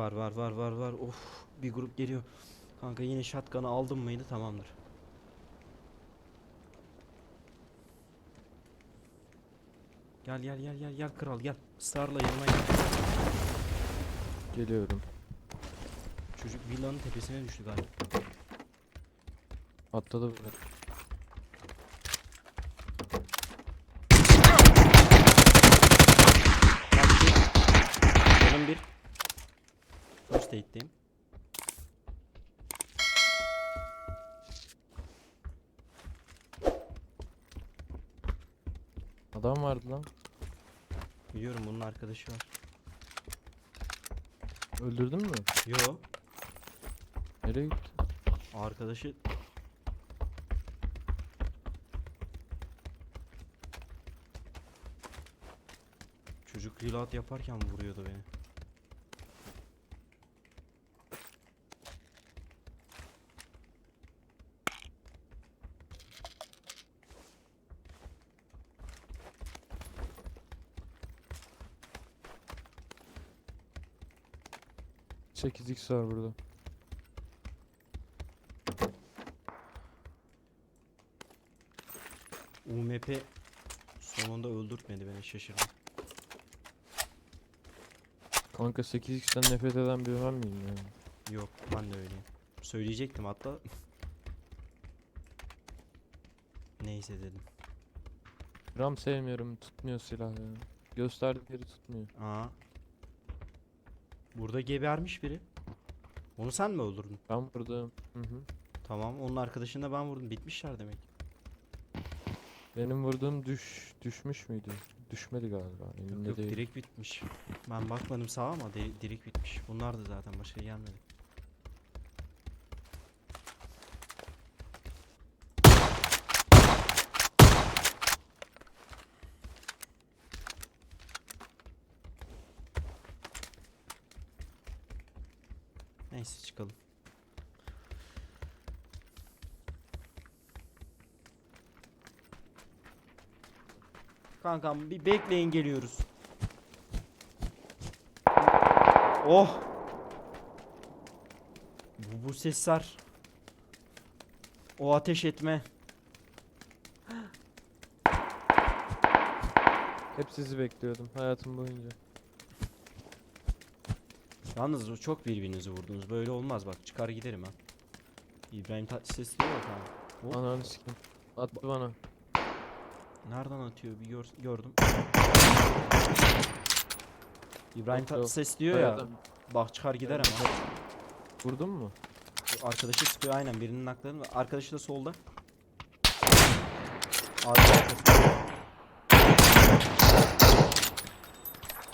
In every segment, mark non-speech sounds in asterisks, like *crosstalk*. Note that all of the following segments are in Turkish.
Var var var var var. Of bir grup geliyor. Kanka yine shotgun'ı aldım mıydı tamamdır. Gel gel gel gel gel kral gel. Starla yanıma gel. Geliyorum. Çocuk villanın tepesine düştü galiba. Atladı bırak. First aid'deyim. Adam vardı lan. Biliyorum bunun arkadaşı var. Öldürdün mü? Yo. Nereye gitti? Arkadaşı Çocuk reload yaparken vuruyordu beni. Sekiz x var burada. UMP sonunda öldürtmedi beni şaşırdım. Kanka 8x'ten nefret eden bir ben miyim yani? Yok ben de öyleyim. Söyleyecektim hatta. Neyse dedim. Ram sevmiyorum tutmuyor silah ya. Gösterdikleri tutmuyor. Aa. Burada gebermiş biri. Onu sen mi öldürdün? Ben vurdum. Hı hı. Tamam onun arkadaşını da ben vurdum. Bitmişler demek. Benim vurduğum düş düşmüş müydü? Düşmedi galiba. Yok Elimde yok değil. direkt bitmiş. Ben bakmadım sağa ama di- direkt bitmiş. Bunlar da zaten başka gelmedi. Neyse çıkalım. Kankam bir bekleyin geliyoruz. Oh. Bu, bu sesler. O ateş etme. Hep sizi bekliyordum hayatım boyunca. Yalnız çok birbirinizi vurdunuz. Böyle olmaz bak. Çıkar giderim ha. İbrahim Tatlıses diyor ya kanka. Hop. Ananı sikim. Attı bana. Nereden atıyor bir gör, gördüm. İbrahim Yok, yok. Tatlıses diyor ya. Bak çıkar gider ama. Vurdun mu? Arkadaşı sıkıyor aynen birinin naklarını. Arkadaşı da solda. Abi arkası.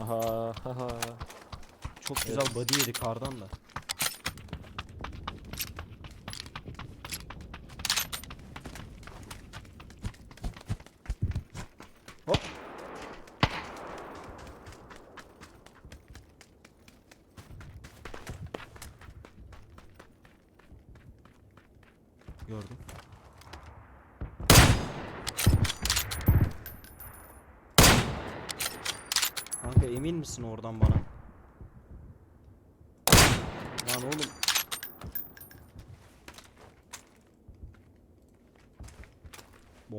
Aha. Çok güzel body yedi kardan da. Hop. Gördüm. Kanka emin misin oradan bana? Lan oğlum.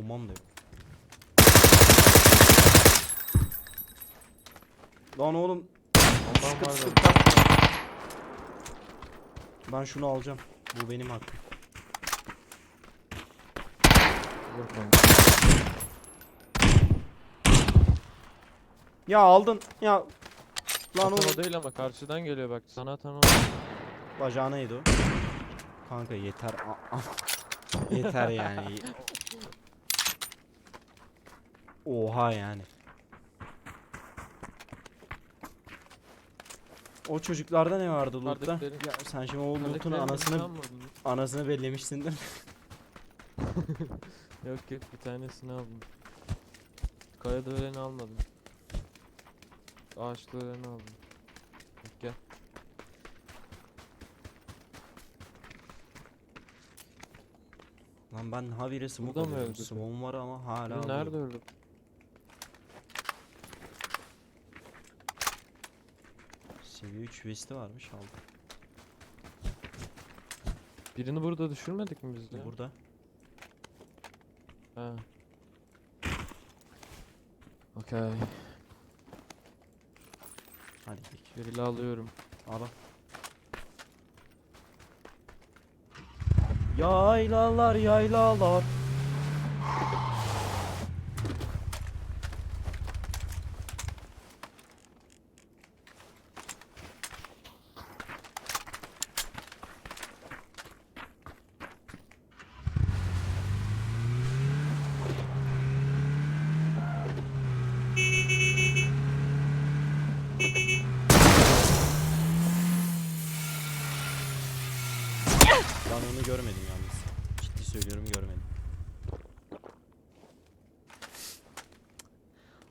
Bombam da yok. Lan oğlum. Sıkıp. Ben şunu alacağım. Bu benim hakkım. Ya aldın. Ya. Lan Atan oğlum. değil ama karşıdan geliyor bak. Sana atan o. Bacağına yedi o. Kanka yeter. *laughs* Yeter yani. Oha yani. O çocuklarda ne vardı loot'ta? Ya sen şimdi o loot'un Yukarıdakilerin anasını vurdun? anasını bellemişsindir. *laughs* Yok yok bir tanesini aldım. Kayada öleni almadım. Ağaçta öleni aldım. Bak Gel. Lan ben habire smoke Burada mı alıyorum. öldü? Smoke'um var ama hala Biri alıyorum. nerede öldü? Seviye 3 vesti varmış aldım. Birini burada düşürmedik mi biz de? Burada. Ha. Okey. Hadi gidelim. Birili alıyorum. Al al. Yaylalar yaylalar. Onu görmedim yalnız. Ciddi söylüyorum görmedim.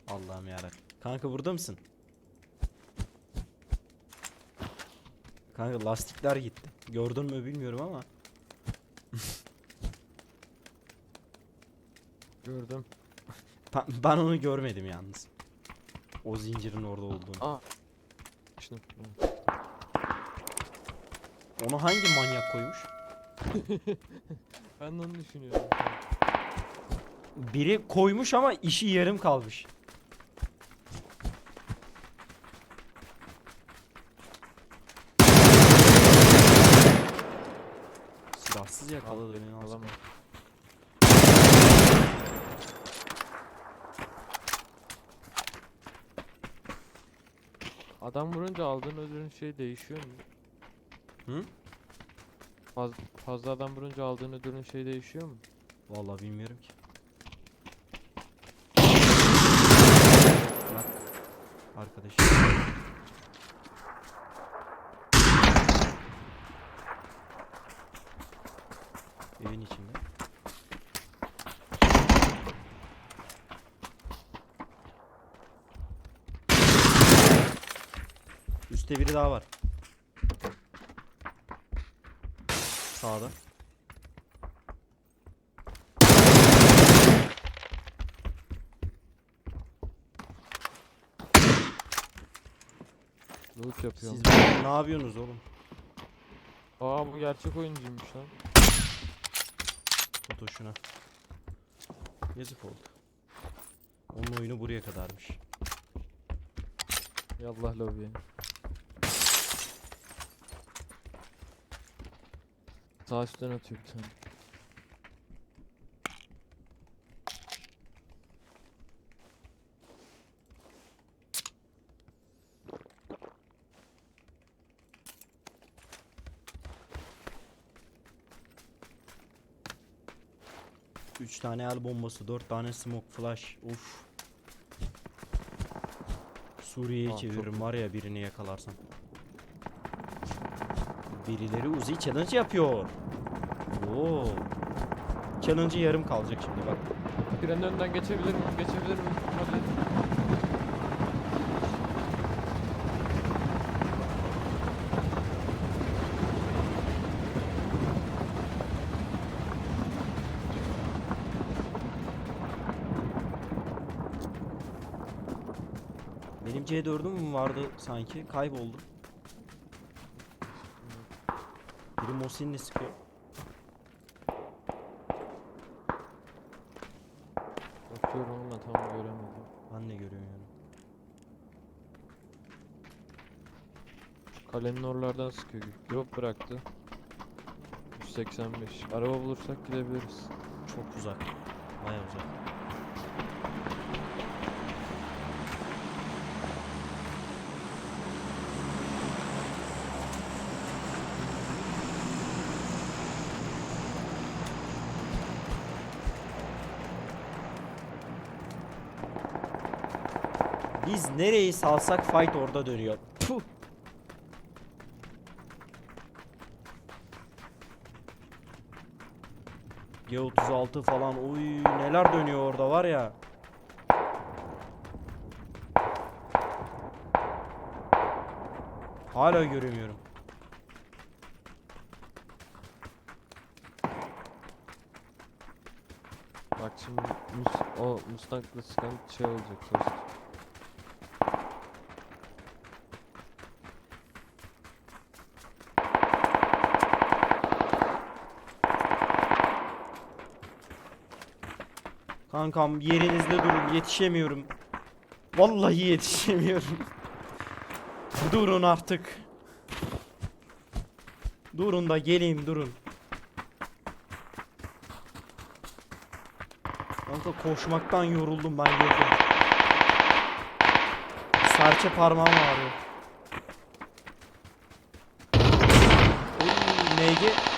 Allah'ım yarabbim. Kanka burada mısın? Kanka lastikler gitti. Gördün mü bilmiyorum ama. *laughs* Gördüm. Ben, ben onu görmedim yalnız. O zincirin orada olduğunu. Aa. Şimdi Onu hangi manyak koymuş? *laughs* ben de onu düşünüyorum. Biri koymuş ama işi yarım kalmış. Silahsız yakaladı beni Alamam. Adam vurunca aldığın ödülün şey değişiyor mu? Hı? Faz, fazla adam vurunca aldığın ödülün şey değişiyor mu? Vallahi bilmiyorum ki. Bak. Arkadaşım. Evin içinde. Üstte biri daha var. Sağda. Loot yapıyorum. Siz ne yapıyorsunuz oğlum? Aa bu gerçek oyuncuymuş lan. Fotoşuna. Yazık oldu. Onun oyunu buraya kadarmış. Yallah lobiye. Sağ üstten atıyor bir tane. Üç tane el bombası, dört tane smoke flash. Uf. Suriye'ye Aa, çok çeviririm var ya birini yakalarsam. Birileri Uzi challenge yapıyor. Oo. Challenge'ı yarım kalacak şimdi bak. Trenin önünden geçebilir miyim? Geçebilir miyim? Hadi. Benim C4'üm vardı sanki. Kayboldu. Biri Mosin'le sıkıyor. Bakıyorum ama tam göremedim. Ben de görüyorum yani. Şu kalenin oralardan sıkıyor. Drop bıraktı. 185. Araba bulursak gidebiliriz. Çok uzak. Baya uzak. Biz nereyi salsak fight orada dönüyor. G36 falan oy neler dönüyor orada var ya. Hala göremiyorum. Bak şimdi o Mustang'la sıkan şey olacak. Tost. Kankam yerinizde durun yetişemiyorum. Vallahi yetişemiyorum. durun artık. Durun da geleyim durun. Kanka koşmaktan yoruldum ben yokum. Serçe parmağım ağrıyor. MG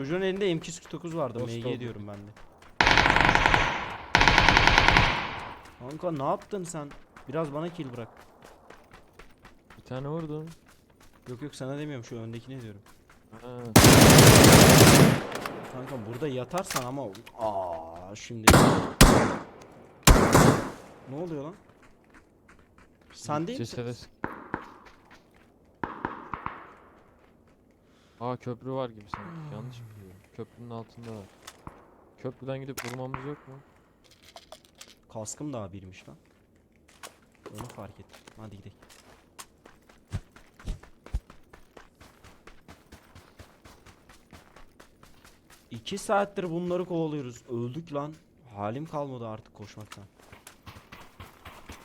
Çocuğun elinde M249 vardı. Dost MG oldu. diyorum ben de. Kanka ne yaptın sen? Biraz bana kill bırak. Bir tane vurdum. Yok yok sana demiyorum şu öndekine diyorum. Ha. Kanka burada yatarsan ama aa şimdi Ne oluyor lan? Sen değil misin? Cesede sık- Aa köprü var gibi sanki. Yanlış mı biliyorum? Köprünün altında var. Köprüden gidip vurmamız yok mu? Kaskım daha birmiş lan. Onu fark ettim. Hadi gidelim. İki saattir bunları kovalıyoruz. Öldük lan. Halim kalmadı artık koşmaktan.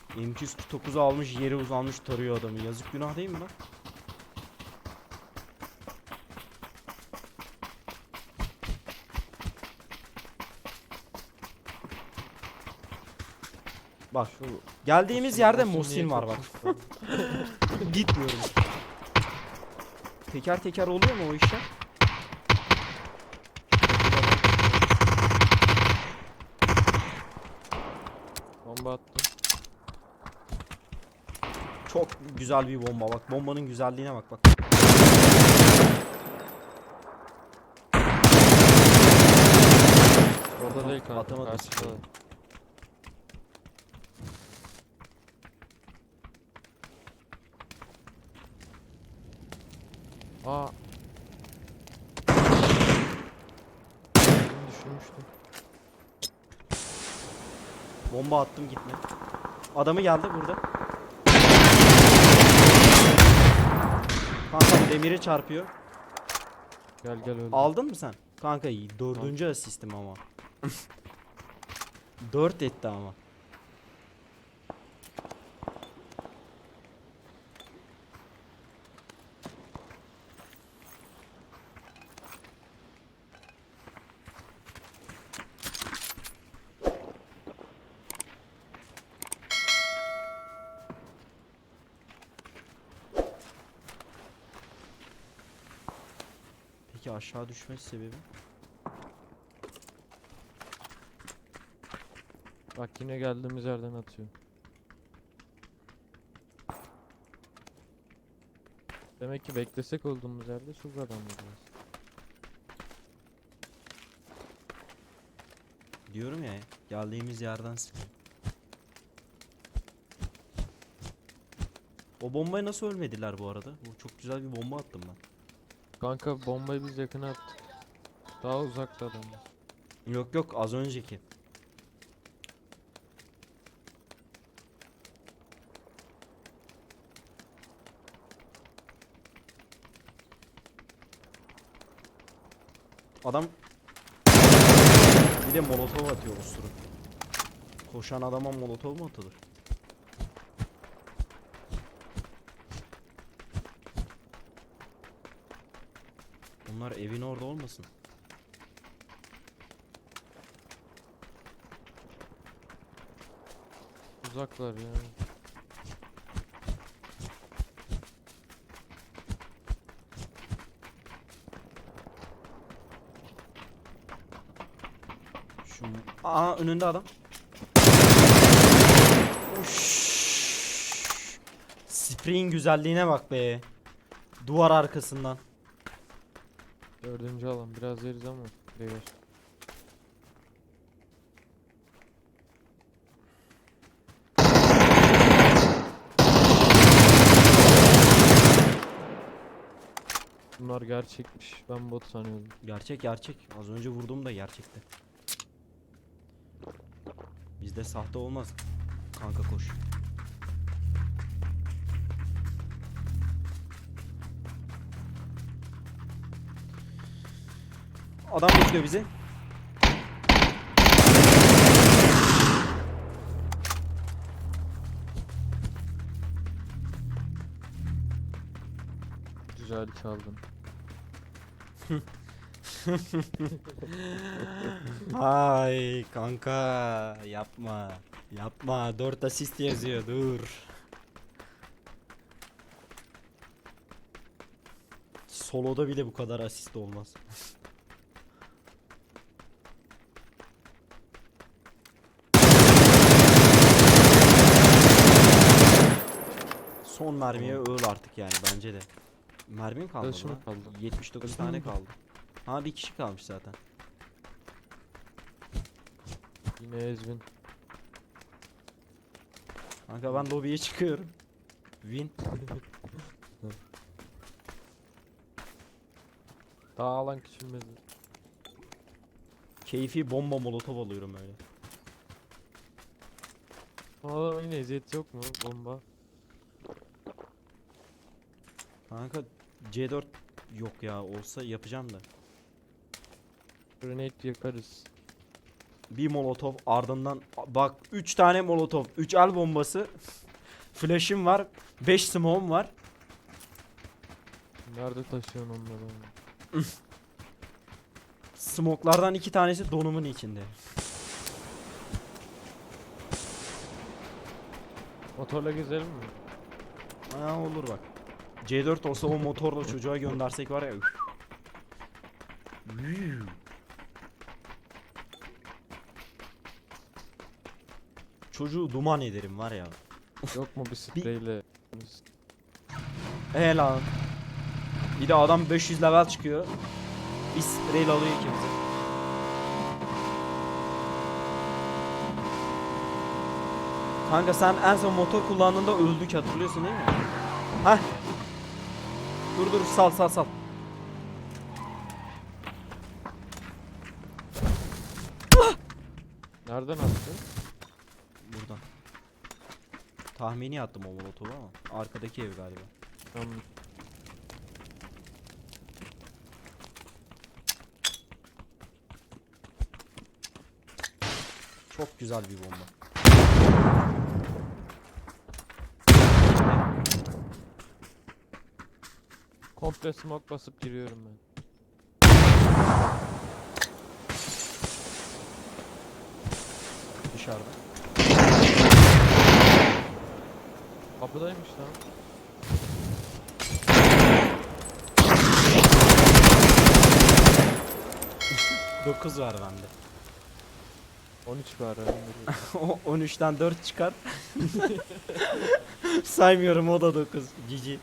M249 almış yere uzanmış tarıyor adamı. Yazık günah değil mi lan? Bak Şu geldiğimiz yerde niye var bak. *laughs* Gitmiyorum. Teker teker oluyor mu o işler? Bomba attım. Çok güzel bir bomba bak. Bombanın güzelliğine bak bak. Orada değil kanka. Atamadım Karşıda. Bomba attım gitme. Adamı geldi burada. Kanka bu demiri çarpıyor. Gel gel öldü. Aldın mı sen? Kanka iyi. Dördüncü asistim ama. *laughs* Dört etti ama. Aşağı düşme sebebi? Bak yine geldiğimiz yerden atıyor. Demek ki beklesek olduğumuz yerde çok adam bulacağız. Diyorum ya geldiğimiz yerden sıkıyor. O bombaya nasıl ölmediler bu arada? Bu çok güzel bir bomba attım ben. Kanka bombayı biz yakına attık. Daha uzakta adamlar. Yok yok az önceki. Adam bir de molotov atıyor usuru. Koşan adama molotov mu atılır? Bunlar evin orada olmasın? Uzaklar ya. Şu Aa önünde adam. Spreyin güzelliğine bak be. Duvar arkasından. Dördüncü alan biraz yeriz ama beyler. Bunlar gerçekmiş. Ben bot sanıyordum. Gerçek gerçek. Az önce vurduğum da gerçekti. Bizde sahte olmaz. Kanka koş. Adam bekliyor bizi. Güzel çaldın. *laughs* Ay kanka yapma. Yapma 4 asist yazıyor dur. Soloda bile bu kadar asist olmaz. *laughs* Son mermiye öl artık yani bence de. Mermin kalmadı Arkadaşım lan. kaldı. 79 tane kaldı. Ha bir kişi kalmış zaten. Yine Ezvin. Kanka ben lobiye çıkıyorum. Win. Daha alan küçülmedi. Keyfi bomba molotof alıyorum öyle. Aa yine eziyet yok mu? Bomba. Kanka C4 yok ya olsa yapacağım da. Grenade yakarız. Bir molotof ardından bak 3 tane molotof, 3 el bombası. Flash'ım var, 5 smoke'um var. Nerede taşıyorsun onları? *laughs* Smoke'lardan 2 tanesi donumun içinde. Motorla gezelim mi? Aa olur bak. C4 olsa o motorla çocuğa göndersek var ya. Çocuğu duman ederim var ya. Yok mu bir spreyle? He lan. Bir de adam 500 level çıkıyor. Bir spreyle alıyor ikimizi. Kanka sen en son motor kullandığında öldük hatırlıyorsun değil mi? Heh. Dur dur sal sal sal. Nereden attın? Buradan. Tahmini attım o molotovu ama arkadaki ev galiba. Tamam. Çok güzel bir bomba. Komple smoke basıp giriyorum ben. Dışarıda. Kapıdaymış lan. 9 var bende. 13 var ha. *laughs* O 13'ten 4 çıkar. *laughs* Saymıyorum o da 9. Cici.